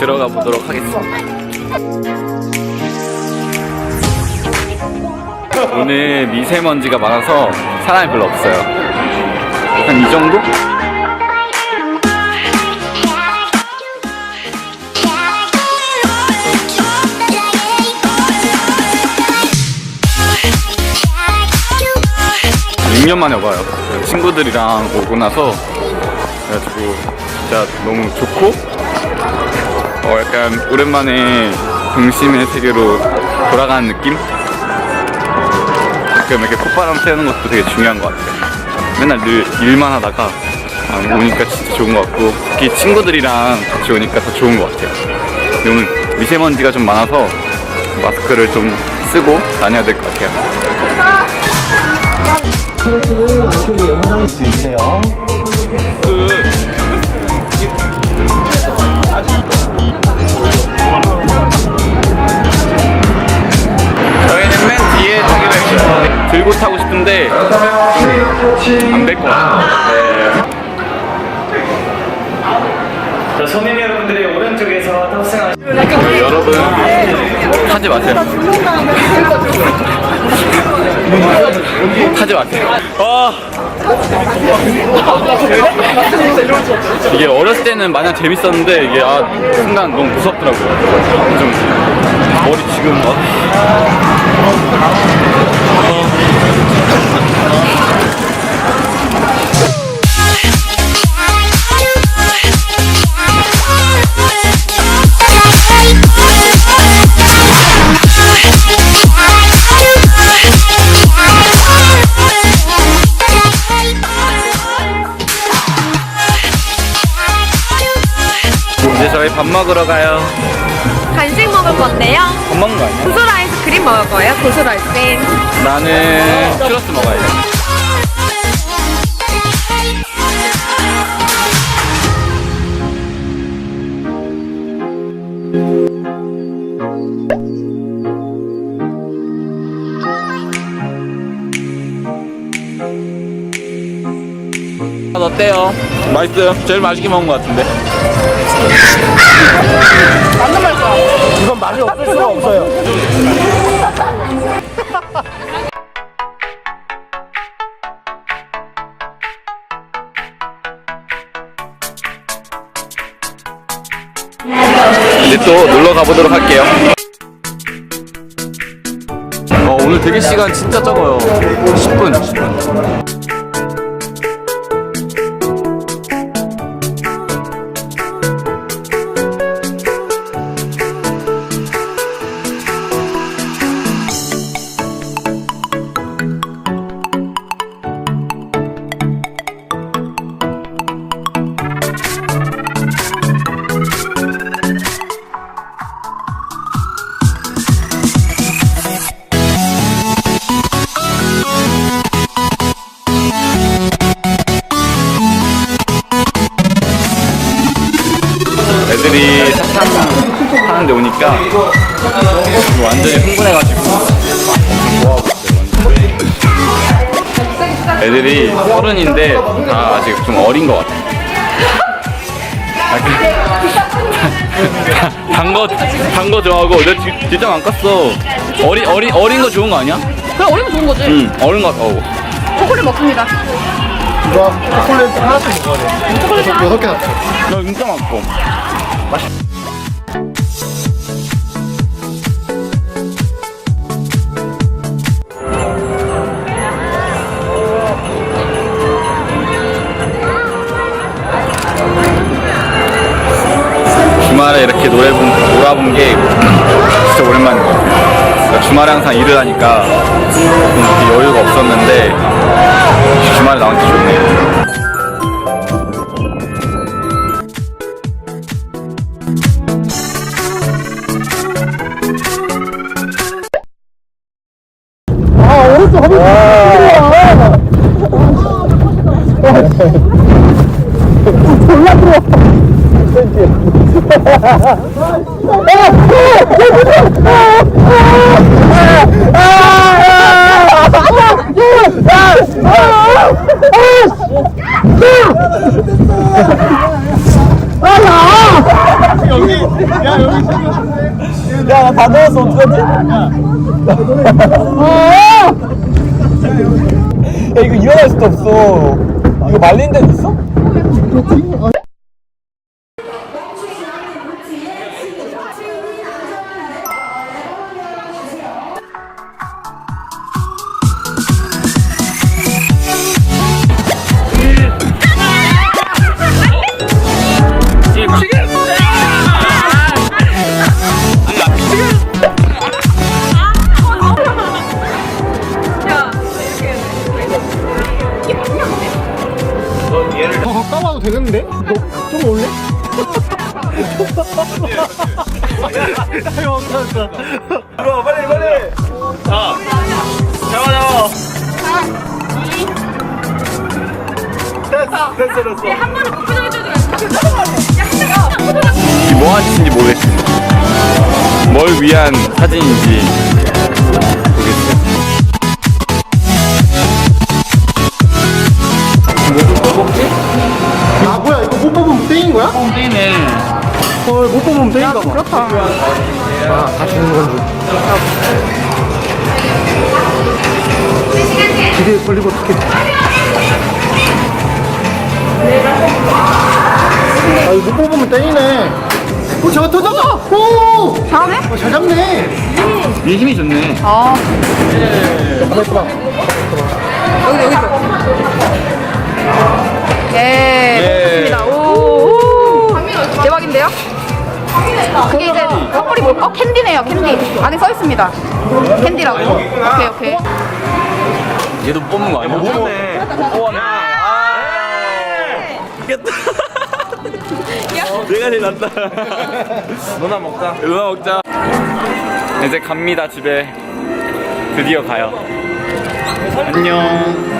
들어가 보도록 하겠습니다. 오늘 미세먼지가 많아서 사람이 별로 없어요. 한 이 정도? 한 6년 만에 와봐요. 친구들이랑 오고 나서 그래가지고 진짜 너무 좋고 어 약간 오랜만에 동심의 세계로 돌아가는 느낌? 가끔 이렇게 콧바람 쐬는 것도 되게 중요한 것 같아요. 맨날 늘 일만 하다가 아, 오니까 진짜 좋은 것 같고 특히 친구들이랑 같이 오니까 더 좋은 것 같아요. 오늘 미세먼지가 좀 많아서 마스크를 좀 쓰고 다녀야 될 것 같아요. 들고 타고 싶은데 안될것 같아요. 자, 손님 여러분들이 오른쪽에서 탑승하시 네. 여러분 타지 마세요. 타지 마세요. 아. 이게 어렸을 때는 마냥 재밌었는데 이게 아 순간 너무 무섭더라고요. 좀 머리 지금 막 이제 저희 밥 먹으러 가요. 간식 먹을 건데요. 밥 먹는 거 아니야? 아이스크림 먹을 거예요. 고소 아이스크림. 나는 추러스 먹어야지. 맛 어때요? 맛있어요? 제일 맛있게 먹은 것 같은데. 이건 말이 없을 수가 없어요. 또 놀러 가보도록 할게요. 어, 오늘 되게 시간 진짜 적어요. 10분, 10분. 오니까 완전히 흥분해가지고 엄청 좋아하고 있어요. 완전. 애들이 서른인데 다 아직 좀 어린 것 같아. 단거 단거 좋아하고 내가 뒷- 뒷장 안 깠어. 어린 어린 어린 거 좋은 거 아니야? 그럼 어리면 좋은 거지. 응 어린 거 어. 초콜릿 먹습니다. 이거 초콜릿 하나씩 먹어야 돼. 초콜릿 여섯 개 놨어. 나 진짜 많고. 주말 주말에 항상 일을 하니까 좀 여유가 없었는데 주말에 나온 게 좋네요. 아, 아, 아, 아, 아, 아, 다 넣었어 어떡하지? 야 이거 일어날 수도 없어 이거 말린 데는 있어? 가까워 와도 되겠는데? 너좀 올래? 들어와 빨리 빨리 자 잡아 잡아 됐어 됐어 됐어 한 번에 못 표정해줘도 뭐 하는 짓인지 모르겠어요. 뭘 위한 사진인지 헐못 뽑으면 땡인가 봐 그렇다 아 다시 있는 건줄 기대에 걸리고 어떡해 아 이거 못 뽑으면 땡이네 오 잡아 더 잡아 오! 잘하네? 어, 잘 잡네 이 힘이 좋네. 아, 가만 있어봐 여기, 여기 줘. 예, 좋습니다. 그게 이제 커플이 뭐, 어, 캔디네요, 캔디. 안에 써 있습니다. 캔디라고. 오케이, 오케이. 얘도 뽑는 거 아니야? 못 뽑네. 못 뽑네. 이겼다. 내가 제일 낫다. 누나 먹자. 누나 먹자. 이제 갑니다 집에. 드디어 가요. 안녕.